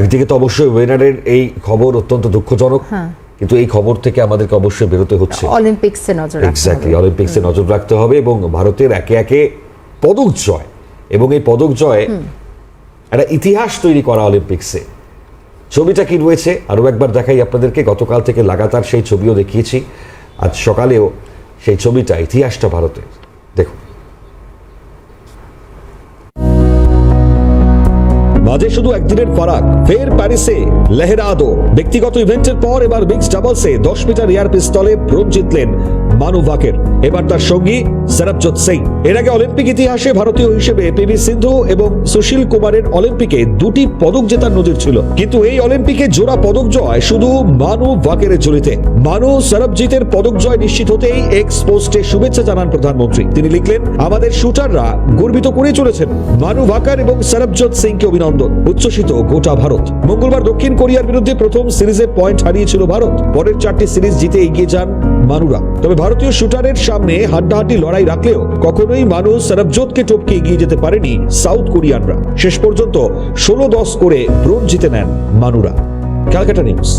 একদিকে তো অবশ্যই ওয়েনারের এই খবর অত্যন্ত দুঃখজনক হ্যাঁ। কিন্তু এই খবর থেকে আমাদেরকে অবশ্যই বেরোতে হচ্ছে। অলিম্পিক্সে নজর রাখতে এক্স্যাক্টলি অলিম্পিক্সে নজর রাখতে হবে এবং ভারতের একে একে পদক জয় এবং এই পদক জয় একটা ইতিহাস তৈরি করা অলিম্পিক্সে ছবিটা কি রয়েছে? আরও একবার দেখাই আপনাদেরকে। গতকাল থেকে লাগাতার সেই ছবিও দেখিয়েছি। আজ সকালেও সেই ছবিটা ইতিহাসটা ভারতের। মাঝে শুধু একদিনের ফারাক, ফের প্যারিসে লেহরাদো। ব্যক্তিগত ইভেন্টের পর এবার মিক্স ডাবলসে দশ মিটার এয়ার পিস্তলে ব্রোঞ্জ জিতলেন মানু ভাকের এবার তার সঙ্গী সরবজোৎ সিং। এর আগে অলিম্পিক ইতিহাসে ভারতীয় হিসেবে পিভি সিন্ধু এবং সুশীল কুমারের অলিম্পিকে দুটি পদক জেতার নজির ছিল। কিন্তু এই অলিম্পিকে জোড়া পদক জয় শুধু মানু ভাকের ঝুলিতে। মানু সরবজিতের পদক জয় নিশ্চিত হতেই এক্স পোস্টে শুভেচ্ছা জানান প্রধানমন্ত্রী। তিনি লিখলেন, আমাদের শুটাররা গর্বিত করে চলেছেন। মানু ভাকার এবং সরবজোৎ সিংকে অভিনন্দন। উচ্ছ্বসিত গোটা ভারত। মঙ্গলবার দক্ষিণ কোরিয়ার বিরুদ্ধে প্রথম সিরিজে পয়েন্ট হারিয়েছিল ভারত। পরের চারটি সিরিজ জিতে এগিয়ে যান মানুরা তবে ভারতীয় শুটারের সামনে হাড্ডাহাড্ডি লড়াই রাখলেও কখনোই মানু সরবজোতকে টপকে এগিয়ে যেতে পারেনি সাউথ কোরিয়ানরা। শেষ পর্যন্ত ষোলো দশ করে ব্রোঞ্জ জিতে নেন মানুরা ক্যালকাটা নিউজ।